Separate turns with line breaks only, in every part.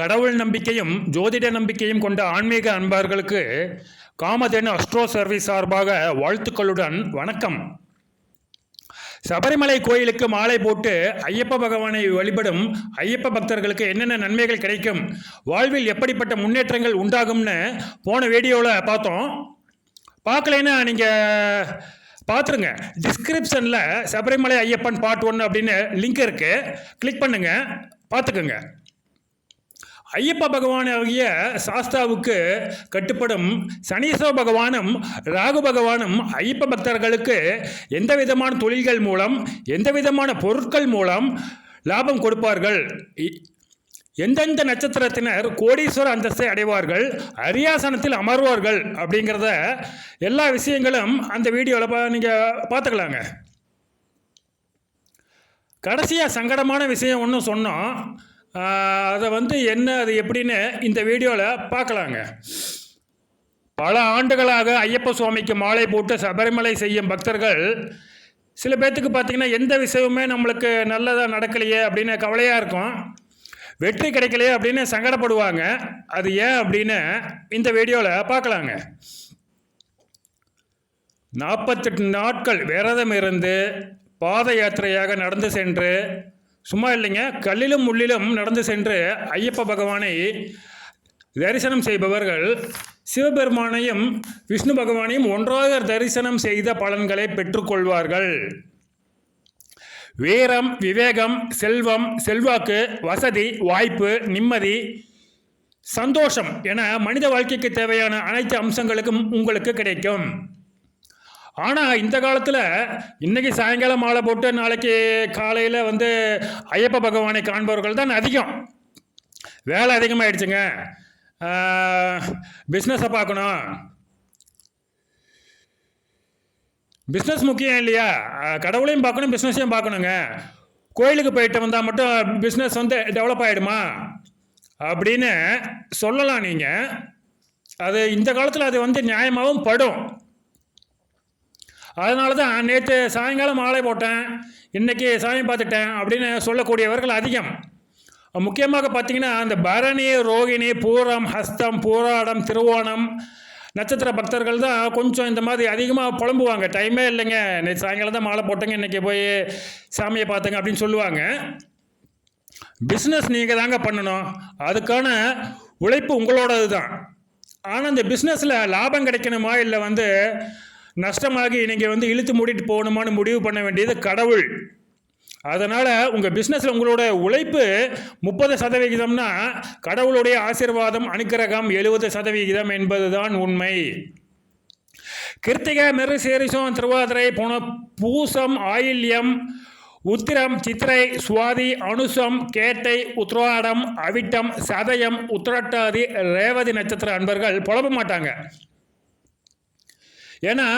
கடவுள் நம்பிக்கையும் ஜோதிட நம்பிக்கையும் கொண்ட ஆன்மீக அன்பார்களுக்கு காமதேனு அஸ்ட்ரோ சர்வீஸ் சார்பாக வாழ்த்துக்களுடன் வணக்கம். சபரிமலை கோயிலுக்கு மாலை போட்டு ஐயப்ப பகவானை வழிபடும் ஐயப்ப பக்தர்களுக்கு என்னென்ன நன்மைகள் கிடைக்கும் வாழ்வில் எப்படிப்பட்ட முன்னேற்றங்கள் உண்டாகும்னு போன வீடியோவில் பார்த்தோம். பார்க்கலைன்னா நீங்கள் பார்த்துருங்க. டிஸ்கிரிப்ஷனில் சபரிமலை ஐயப்பன் பார்ட் ஒன் அப்படின்னு லிங்க் இருக்குது கிளிக் பண்ணுங்கள் பார்த்துக்குங்க. ஐயப்ப பகவான் ஆகிய சாஸ்தாவுக்கு கட்டுப்படும் சனீஸ்வர பகவானும் ராகு பகவானும் ஐயப்ப பக்தர்களுக்கு எந்த விதமான தொழில்கள் மூலம் எந்த விதமான பொருட்கள் மூலம் லாபம் கொடுப்பார்கள்? இ- எந்தெந்த நட்சத்திரத்தினர் கோடீஸ்வர அந்தஸ்தை அடைவார்கள்? அரியாசனத்தில் அமர்வார்கள்? அப்படிங்கிறத எல்லா விஷயங்களும் அந்த வீடியோவில் நீங்கள் பார்த்துக்கலாங்க. கடைசியாக சங்கடமான விஷயம் ஒன்று சொன்னோம் அதை வந்து என்ன அது எப்படின்னு இந்த வீடியோவில் பார்க்கலாங்க பல ஆண்டுகளாக ஐயப்ப சுவாமிக்கு மாலை போட்டு சபரிமலை செய்யும் பக்தர்கள் சில பேர்த்துக்கு பார்த்தீங்கன்னா எந்த விஷயமுமே நம்மளுக்கு நல்லதாக நடக்கலையே அப்படின்னு கவலையாக இருக்கும். வெற்றி கிடைக்கலையே அப்படின்னு சங்கடப்படுவாங்க. அது ஏன் அப்படின்னு இந்த வீடியோவில் பார்க்கலாங்க நாற்பத்தெட்டு நாட்கள் விரதம் இருந்து பாத யாத்திரையாக நடந்து சென்று சும்மா இல்லைங்க. கல்லிலும் முள்ளிலும் நடந்து சென்று ஐயப்ப பகவானை தரிசனம் செய்பவர்கள் சிவபெருமானையும் விஷ்ணு பகவானையும் ஒன்றாக தரிசனம் செய்த பலன்களை பெற்றுக்கொள்வார்கள். வீரம் விவேகம் செல்வம் செல்வாக்கு வசதி வாய்ப்பு நிம்மதி சந்தோஷம் என மனித வாழ்க்கைக்கு தேவையான அனைத்து அம்சங்களுக்கும் உங்களுக்கு கிடைக்கும். ஆனால் இந்த காலத்தில் இன்னைக்கு சாயங்காலம் மாலை போட்டு நாளைக்கு காலையில் வந்து ஐயப்ப பகவானை காண்பவர்கள் தான் அதிகம். வேலை அதிகமாகிடுச்சுங்க பிஸ்னஸை பார்க்கணும். பிஸ்னஸ் முக்கியம் இல்லையா? கடவுளையும் பார்க்கணும் பிஸ்னஸையும் பார்க்கணுங்க. கோயிலுக்கு போயிட்டு வந்தால் மட்டும் பிஸ்னஸ் வந்து டெவலப் ஆகிடுமா அப்படின்னு சொல்லலாம் நீங்கள் அது இந்த காலத்தில் அது வந்து நியாயமாகவும் படும். அதனால தான் நேற்று சாயங்காலம் மாலை போட்டேன். இன்றைக்கி சாமி பார்த்துட்டேன் அப்படின்னு சொல்லக்கூடியவர்கள் அதிகம். முக்கியமாக பார்த்தீங்கன்னா அந்த பரணி ரோகிணி பூரம் ஹஸ்தம் பூராடம் திருவோணம் நட்சத்திர பக்தர்கள் தான் கொஞ்சம் இந்த மாதிரி அதிகமாக புலம்புவாங்க. டைமே இல்லைங்க. நேற்று சாயங்காலம் தான் மாலை போட்டேங்க. இன்றைக்கி போய் சாமியை பார்த்துங்க அப்படின்னு சொல்லுவாங்க. பிஸ்னஸ் நீங்கள் தாங்க பண்ணணும். அதுக்கான உழைப்பு உங்களோடது தான் ஆனால் இந்த பிஸ்னஸில் லாபம் கிடைக்கணுமா? இல்லை வந்து நஷ்டமாகி நீங்கள் வந்து இழுத்து மூடிட்டு போகணுமான்னு முடிவு பண்ண வேண்டியது கடவுள். அதனால் உங்கள் பிஸ்னஸில் உங்களோட உழைப்பு முப்பது சதவிகிதம்னா கடவுளுடைய ஆசீர்வாதம் அனுக்கிரகம் எழுபது சதவிகிதம் என்பதுதான் உண்மை. கிருத்திகை மிருசேரிசம் திருவாதிரை போன பூசம் ஆயில்யம் உத்திரம் சித்திரை சுவாதி அனுசம் கேட்டை உத்ராடம் அவிட்டம் சதயம் உத்திரட்டாதி ரேவதி நட்சத்திர அன்பர்கள் புலப்ப மாட்டாங்க ஏன்னா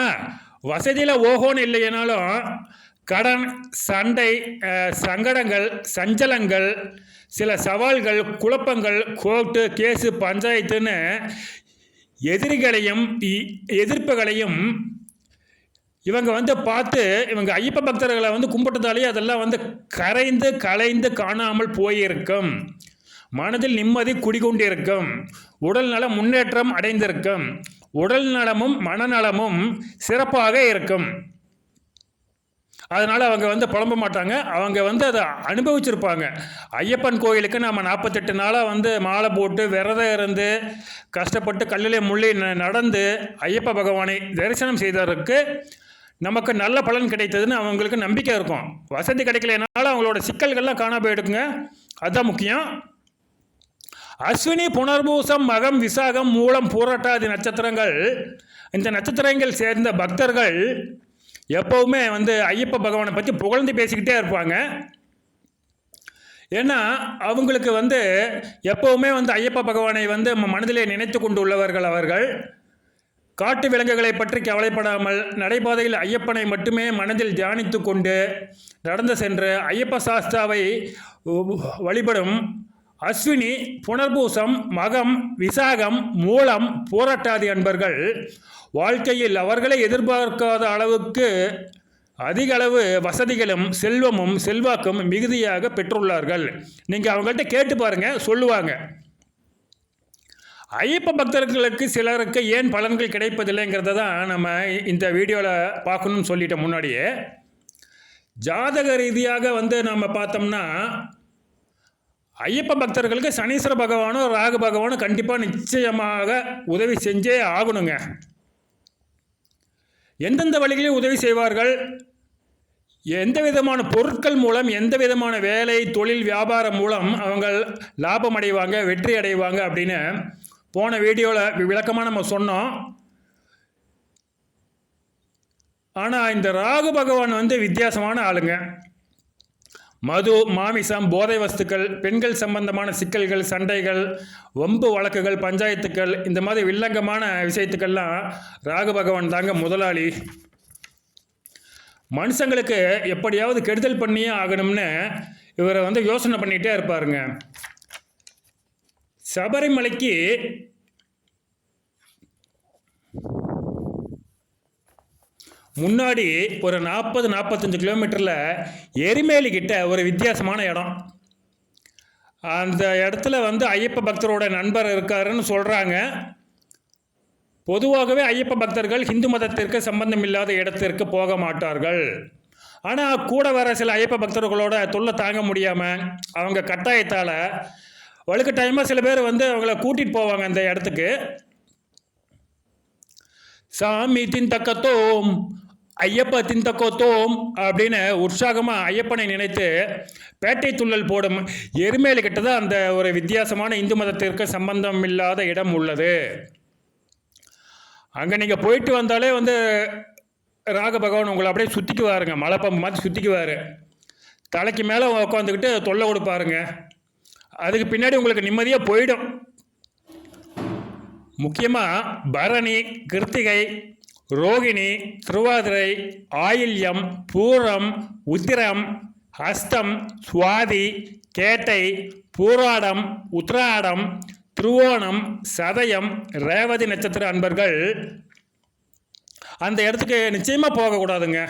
வசதியில் ஓஹோன்னு இல்லைனாலும் கடன் சண்டை சங்கடங்கள் சஞ்சலங்கள் சில சவால்கள் குழப்பங்கள் கோர்ட்டு கேஸு பஞ்சாயத்துன்னு எதிரிகளையும் இ- எதிர்ப்புகளையும் இவங்க வந்து பார்த்து இவங்க ஐயப்ப பக்தர்களை வந்து கும்பிட்டதாலேயே அதெல்லாம் வந்து கரைந்து கலைந்து காணாமல் போயிருக்கும். மனதில் நிம்மதி குடிகொண்டிருக்கும். உடல் நலம் முன்னேற்றம் அடைந்திருக்கும். உடல் நலமும் மனநலமும் சிறப்பாக இருக்கும். அதனால் அவங்க வந்து புலம்ப மாட்டாங்க. அவங்க வந்து அதை அனுபவிச்சிருப்பாங்க. ஐயப்பன் கோயிலுக்கு நம்ம நாற்பத்தெட்டு நாளாக வந்து மாலை போட்டு விரதம் இருந்து கஷ்டப்பட்டு கல்லிலே முள்ளி ந- நடந்து ஐயப்ப பகவானை தரிசனம் செய்ததற்கு நமக்கு நல்ல பலன் கிடைத்ததுன்னு அவங்களுக்கு நம்பிக்கை இருக்கும். வசதி கிடைக்கலனால அவங்களோட சிக்கல்கள்லாம் காணாமல் போயிடுங்க. அதுதான் முக்கியம். அஸ்வினி புனர்பூசம் மகம் விசாகம் மூலம் பூரட்டாதி நட்சத்திரங்கள். இந்த நட்சத்திரங்கள் சேர்ந்த பக்தர்கள் எப்பவுமே வந்து ஐயப்ப பகவானை பற்றி புகழ்ந்து பேசிக்கிட்டே இருப்பாங்க. ஏன்னா அவங்களுக்கு வந்து எப்பவுமே வந்து ஐயப்ப பகவானை வந்து மனதிலே நினைத்து கொண்டு உள்ளவர்கள் அவர்கள். காட்டு விலங்குகளை பற்றி கவலைப்படாமல் நடைபாதையில் ஐயப்பனை மட்டுமே மனதில் தியானித்து கொண்டு நடந்து சென்று ஐயப்ப சாஸ்தாவை வழிபடும் அஸ்வினி புனர்பூசம் மகம் விசாகம் மூலம் போராட்டாதி அன்பர்கள். வாழ்க்கையில் அவர்களை எதிர்பார்க்காத அளவுக்கு அதிக அளவு வசதிகளும் செல்வமும் செல்வாக்கும் மிகுதியாக பெற்றுள்ளார்கள். நீங்கள் அவங்கள்ட்ட கேட்டு பாருங்க சொல்லுவாங்க. ஐயப்ப பக்தர்களுக்கு சிலருக்கு ஏன் பலன்கள் கிடைப்பதில்லைங்கிறத தான் நம்ம இந்த வீடியோவில் பார்க்கணும்னு சொல்லிட்டோம் முன்னாடியே. ஜாதக ரீதியாக வந்து நம்ம பார்த்தோம்னா ஐயப்ப பக்தர்களுக்கு சனீஸ்வர பகவானும் ராகு பகவானும் கண்டிப்பாக நிச்சயமாக உதவி செஞ்சே ஆகணுங்க. எந்தெந்த வழிகளில் உதவி செய்வார்கள்? எந்த விதமான பொருட்கள் மூலம் எந்த விதமான வேலை தொழில் வியாபாரம் மூலம் அவங்க லாபம் அடைவாங்க வெற்றி அடைவாங்க அப்படின்னு போன வீடியோவில் விளக்கமாக நம்ம சொன்னோம். ஆனால் இந்த ராகு பகவான் வந்து வித்தியாசமான ஆளுங்க. மது மாமிசம் போதை வஸ்துக்கள் பெண்கள் சம்பந்தமான சிக்கல்கள் சண்டைகள் வம்பு வழக்குகள் பஞ்சாயத்துக்கள் இந்த மாதிரி வில்லங்கமான விஷயத்துக்கெல்லாம் ராகு பகவான் தாங்க முதலாளி. மனுஷங்களுக்கு எப்படியாவது கெடுதல் பண்ணியே ஆகணும்னு இவரை வந்து யோசனை பண்ணிகிட்டே இருப்பாருங்க. சபரிமலைக்கு முன்னாடி ஒரு நாற்பது நாற்பத்தஞ்சு கிலோமீட்டரில் எரிமேலி கிட்ட ஒரு வித்தியாசமான இடம். அந்த இடத்துல வந்து ஐயப்ப பக்தரோட நண்பர் இருக்காருன்னு சொல்கிறாங்க பொதுவாகவே ஐயப்ப பக்தர்கள் இந்து மதத்திற்கு சம்பந்தம் இல்லாத இடத்திற்கு போக மாட்டார்கள். ஆனால் கூட வர சில ஐயப்ப பக்தர்களோட தொல்லை தாங்க முடியாமல் அவங்க கட்டாயத்தால் வழுக்க டைமாக சில பேர் வந்து அவங்கள கூட்டிகிட்டு போவாங்க அந்த இடத்துக்கு. சாமி தின்தக்கத்தோம் ஐயப்ப தின்தக்கோத்தோம் அப்படின்னு உற்சாகமாக ஐயப்பனை நினைத்து பேட்டை துள்ளல் போடும் எருமேலு கிட்ட தான் அந்த ஒரு வித்தியாசமான இந்து மதத்திற்கு சம்பந்தம் இல்லாத இடம் உள்ளது. அங்கே நீங்கள் போயிட்டு வந்தாலே வந்து ராக பகவான் உங்களை அப்படியே சுற்றிக்குவாருங்க மலைப்பம்பு மாதிரி சுற்றிக்குவார் தலைக்கு மேலே உட்காந்துக்கிட்டு தொல்லை கொடுப்பாருங்க. அதுக்கு பின்னாடி உங்களுக்கு நிம்மதியாக போயிடும். முக்கியமாக பரணி கிருத்திகை ரோகிணி திருவாதிரை ஆயில்யம் பூரம் உத்திரம் ஹஸ்தம் சுவாதி கேட்டை பூராடம் உத்ராடம் திருவோணம் சதயம் ரேவதி நட்சத்திர அன்பர்கள். அந்த இடத்துக்கு நிச்சயமாக போகக்கூடாதுங்க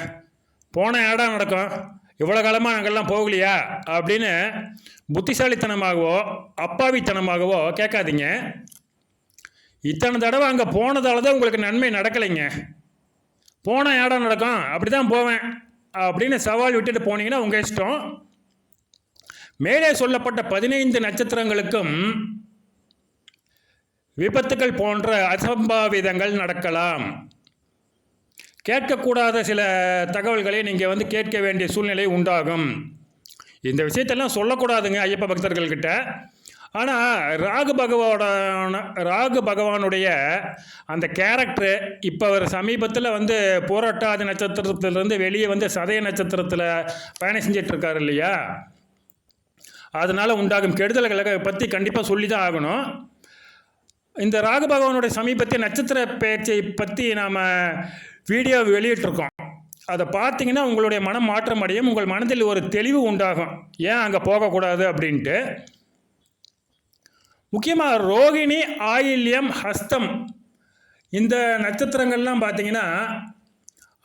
போன இடம் நடக்கும். இவ்வளோ காலமாக அங்கெல்லாம் போகலையா? அப்படின்னு புத்திசாலித்தனமாகவோ அப்பாவித்தனமாகவோ கேட்காதீங்க. இத்தனை தடவை அங்கே போனதால தான் உங்களுக்கு நன்மை நடக்கலைங்க. போனால் இடம் நடக்கும்? அப்படி தான் போவேன். அப்படின்னு சவால் விட்டுட்டு போனீங்கன்னா உங்கள் இஷ்டம். மேலே சொல்லப்பட்ட பதினைந்து நட்சத்திரங்களுக்கும் விபத்துக்கள் போன்ற அசம்பாவிதங்கள் நடக்கலாம். கேட்கக்கூடாத சில தகவல்களை நீங்கள் வந்து கேட்க வேண்டிய சூழ்நிலை உண்டாகும். இந்த விஷயத்தெல்லாம் சொல்லக்கூடாதுங்க ஐயப்ப பக்தர்கள்கிட்ட. ஆனால் ராகு பகவான ராகு பகவானுடைய அந்த கேரக்டரு இப்போ அவர் சமீபத்தில் வந்து போராட்டாதி நட்சத்திரத்திலிருந்து வெளியே வந்து சதய நட்சத்திரத்தில் பயணம் செஞ்சிட்ருக்காரு இல்லையா? அதனால் உண்டாகும் கெடுதல்களை பற்றி கண்டிப்பாக சொல்லி தான் ஆகணும். இந்த ராகு பகவானுடைய சமீபத்திய நட்சத்திர பேச்சை பற்றி நாம் வீடியோ வெளியிட்டிருக்கோம். அதை பார்த்தீங்கன்னா உங்களுடைய மனம் மாற்றம் அடையும் உங்கள் மனதில் ஒரு தெளிவு உண்டாகும். ஏன் அங்கே போகக்கூடாது அப்படின்ட்டு? முக்கியமாக ரோகிணி ஆயில்யம் ஹஸ்தம். இந்த நட்சத்திரங்கள்லாம் பார்த்தீங்கன்னா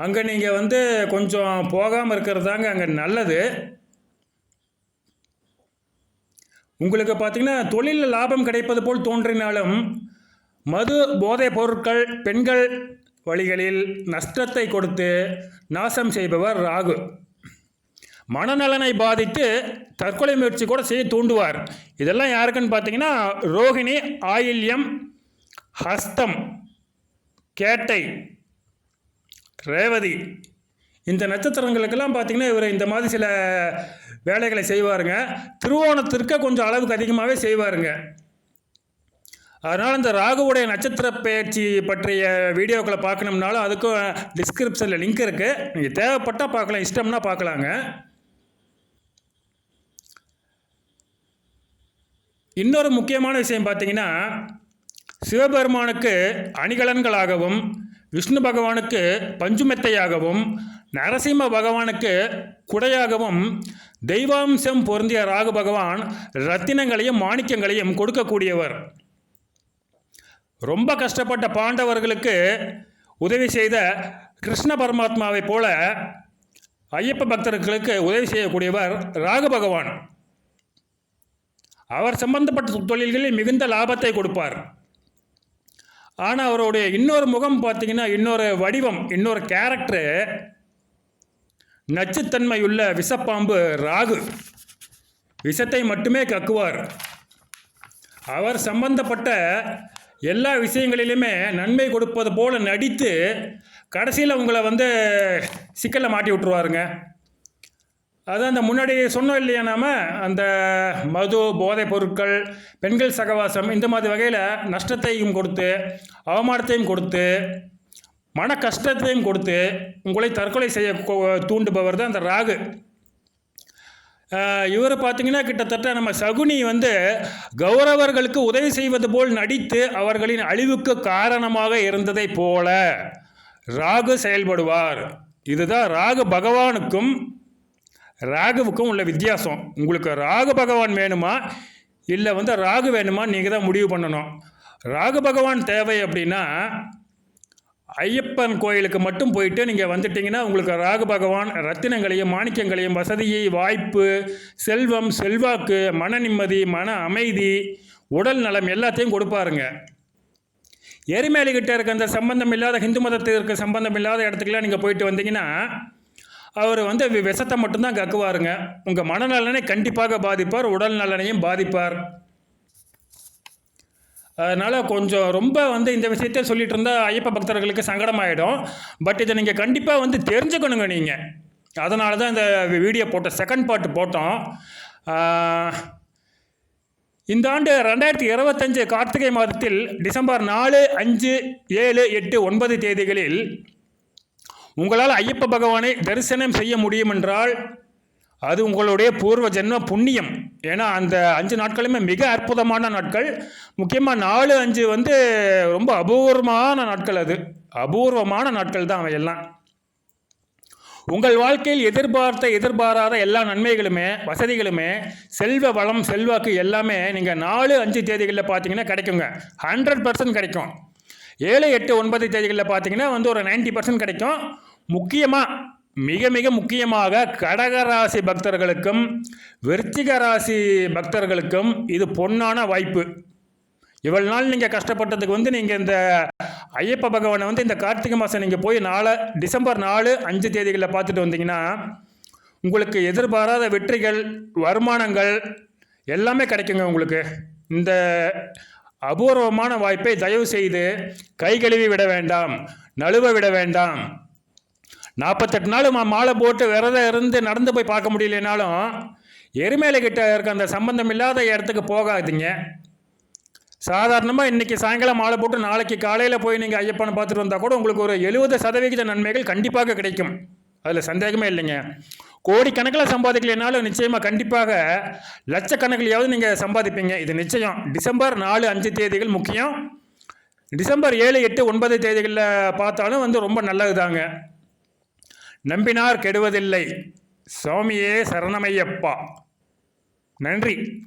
அங்கே நீங்கள் வந்து கொஞ்சம் போகாமல் இருக்கிறது தாங்க அங்கே நல்லது. உங்களுக்கு பார்த்தீங்கன்னா தொழிலில் லாபம் கிடைப்பது போல் தோன்றினாலும் மது போதைப் பொருட்கள் பெண்கள் வழிகளில் நஷ்டத்தை கொடுத்து நாசம் செய்பவர் ராகு. மனநலனை பாதித்து தற்கொலை முயற்சி கூட செய்ய தூண்டுவார். இதெல்லாம் யாருக்குன்னு பார்த்தீங்கன்னா ரோகிணி ஆயில்யம் ஹஸ்தம் கேட்டை ரேவதி. இந்த நட்சத்திரங்களுக்கெல்லாம் பார்த்தீங்கன்னா இவர் இந்த மாதிரி சில வேலைகளை செய்வாருங்க. திருவோணத்திற்கு கொஞ்சம் அளவுக்கு அதிகமாகவே செய்வாருங்க. அதனால் இந்த ராகுவுடைய நட்சத்திர பயிற்சி பற்றிய வீடியோக்களை பார்க்கணும்னாலும் அதுக்கும் டிஸ்கிரிப்ஷனில் லிங்க் இருக்குது நீங்கள் தேவைப்பட்டால் பார்க்கலாம் இஷ்டம்னா பார்க்கலாங்க. இன்னொரு முக்கியமான விஷயம் பார்த்தீங்கன்னா சிவபெருமானுக்கு அணிகலன்களாகவும் விஷ்ணு பகவானுக்கு பஞ்சுமெத்தையாகவும் நரசிம்ம பகவானுக்கு குடையாகவும் தெய்வாம்சம் பொருந்திய ராகு பகவான் ரத்தினங்களையும் மாணிக்கங்களையும் கொடுக்கக்கூடியவர். ரொம்ப கஷ்டப்பட்ட பாண்டவர்களுக்கு உதவி செய்த கிருஷ்ண பரமாத்மாவைப் போல ஐயப்ப பக்தர்களுக்கு உதவி செய்யக்கூடியவர் ராகு பகவான். அவர் சம்பந்தப்பட்ட தொழில்களில் மிகுந்த லாபத்தை கொடுப்பார். ஆனால் அவருடைய இன்னொரு முகம் பார்த்தீங்கன்னா இன்னொரு வடிவம் இன்னொரு கேரக்டரு நச்சுத்தன்மையுள்ள விஷப்பாம்பு ராகு. விஷத்தை மட்டுமே கக்குவார். அவர் சம்பந்தப்பட்ட எல்லா விஷயங்களிலுமே நன்மை கொடுப்பது போல நடித்து கடைசியில் உங்களை வந்து சிக்கலை மாட்டி விட்டுருவாருங்க. அதான் அந்த முன்னாடி சொன்னோம் இல்லையா நாம்? அந்த மது போதைப் பொருட்கள் பெண்கள் சகவாசம் இந்த மாதிரி வகையில் நஷ்டத்தையும் கொடுத்து அவமானத்தையும் கொடுத்து மன கஷ்டத்தையும் கொடுத்து உங்களை தற்கொலை செய்ய தூண்டுபவர் தான் அந்த ராகு. இவர் பார்த்தீங்கன்னா கிட்டத்தட்ட நம்ம சகுனி வந்து கௌரவர்களுக்கு உதவி செய்வது போல் நடித்து அவர்களின் அழிவுக்கு காரணமாக இருந்ததைப் போல ராகு செயல்படுவார். இதுதான் ராகு பகவானுக்கும் ராகுவுக்கும் உள்ள வித்தியாசம். உங்களுக்கு ராகு பகவான் வேணுமா? இல்லை வந்து ராகு வேணுமா? நீங்கள் தான் முடிவு பண்ணணும். ராகு பகவான் தேவை அப்படின்னா ஐயப்பன் கோயிலுக்கு மட்டும் போயிட்டு நீங்கள் வந்துட்டீங்கன்னா உங்களுக்கு ராகு பகவான் ரத்தினங்களையும் மாணிக்கங்களையும் வசதியை வாய்ப்பு செல்வம் செல்வாக்கு மன நிம்மதி மன அமைதி உடல் நலம் எல்லாத்தையும் கொடுப்பாருங்க. எரிமேலிக்கிட்ட இருக்க அந்த சம்பந்தம் இல்லாத ஹிந்து மதத்திற்கு இருக்க சம்பந்தம் இல்லாத இடத்துக்குலாம் நீங்கள் போயிட்டு வந்தீங்கன்னா அவர் வந்து வி- விஷத்தை மட்டும்தான் கக்குவாருங்க. உங்கள் மனநலனை கண்டிப்பாக பாதிப்பார் உடல் நலனையும் பாதிப்பார். அதனால் கொஞ்சம் ரொம்ப வந்து இந்த விஷயத்தை சொல்லிட்டு இருந்தால் ஐயப்ப பக்தர்களுக்கு சங்கடமாயிடும். பட் இதை நீங்கள் கண்டிப்பாக வந்து தெரிஞ்சுக்கணுங்க நீங்கள் அதனால தான் இந்த வீடியோ போட்ட செகண்ட் பார்ட் போட்டோம். இந்த ஆண்டு ரெண்டாயிரத்தி இருபத்தஞ்சு கார்த்திகை மாதத்தில் டிசம்பர் நாலு அஞ்சு ஏழு எட்டு ஒன்பது தேதிகளில் உங்களால் ஐயப்ப பகவானை தரிசனம் செய்ய முடியும் என்றால் அது உங்களுடைய பூர்வ ஜென்ம புண்ணியம். ஏன்னா அந்த அஞ்சு நாட்களுமே மிக அற்புதமான நாட்கள். முக்கியமாக நாலு அஞ்சு வந்து ரொம்ப அபூர்வமான நாட்கள் அது. அபூர்வமான நாட்கள் தான் அவையெல்லாம் உங்கள் வாழ்க்கையில் எதிர்பார்த்த எதிர்பாராத எல்லா நன்மைகளுமே வசதிகளுமே செல்வ வளம் செல்வாக்கு எல்லாமே நீங்கள் நாலு அஞ்சு தேதிகளில் பார்த்தீங்கன்னா கிடைக்குங்க. ஹண்ட்ரட் பர்சன்ட் கிடைக்கும். ஏழு எட்டு ஒன்பது தேதிகளில் பார்த்தீங்கன்னா வந்து ஒரு 90% பர்சன்ட் கிடைக்கும். முக்கியமாக மிக மிக முக்கியமாக கடகராசி பக்தர்களுக்கும் விருச்சிக ராசி பக்தர்களுக்கும் இது பொன்னான வாய்ப்பு. இவ்வளவு நாள் நீங்கள் கஷ்டப்பட்டதுக்கு வந்து நீங்கள் இந்த ஐயப்ப பகவானை வந்து இந்த கார்த்திகை மாதம் நீங்கள் போய் நாலு டிசம்பர் நாலு அஞ்சு தேதிகளில் பார்த்துட்டு வந்தீங்கன்னா உங்களுக்கு எதிர்பாராத வெற்றிகள் வருமானங்கள் எல்லாமே கிடைக்குங்க உங்களுக்கு. இந்த அபூர்வமான வாய்ப்பை தயவு செய்து கை கழுவி விட வேண்டாம் நழுவ விட வேண்டாம். நாற்பத்தெட்டு நாள் மாலை போட்டு விரதம் இருந்து நடந்து போய் பார்க்க முடியலனாலும் எருமேலை கிட்ட இருக்க அந்த சம்பந்தம் இல்லாத இடத்துக்கு போகாதீங்க. சாதாரணமாக இன்றைக்கி சாயங்காலம் மாலை போட்டு நாளைக்கு காலையில் போய் நீங்கள் ஐயப்பனை பார்த்துட்டு வந்தால் கூட உங்களுக்கு ஒரு எழுபது சதவிகித நன்மைகள் கண்டிப்பாக கிடைக்கும். அதில் சந்தேகமே இல்லைங்க. கோடிக்கணக்கில் சம்பாதிக்கலைனாலும் நிச்சயமாக கண்டிப்பாக லட்சக்கணக்கிலையாவது நீங்கள் சம்பாதிப்பீங்க. இது நிச்சயம். டிசம்பர் நாலு அஞ்சு தேதிகள் முக்கியம். டிசம்பர் ஏழு எட்டு ஒன்பது தேதிகளில் பார்த்தாலும் வந்து ரொம்ப நல்லது தாங்க நம்பினார் கெடுவதில்லை. சுவாமியே சரணமையப்பா. நன்றி.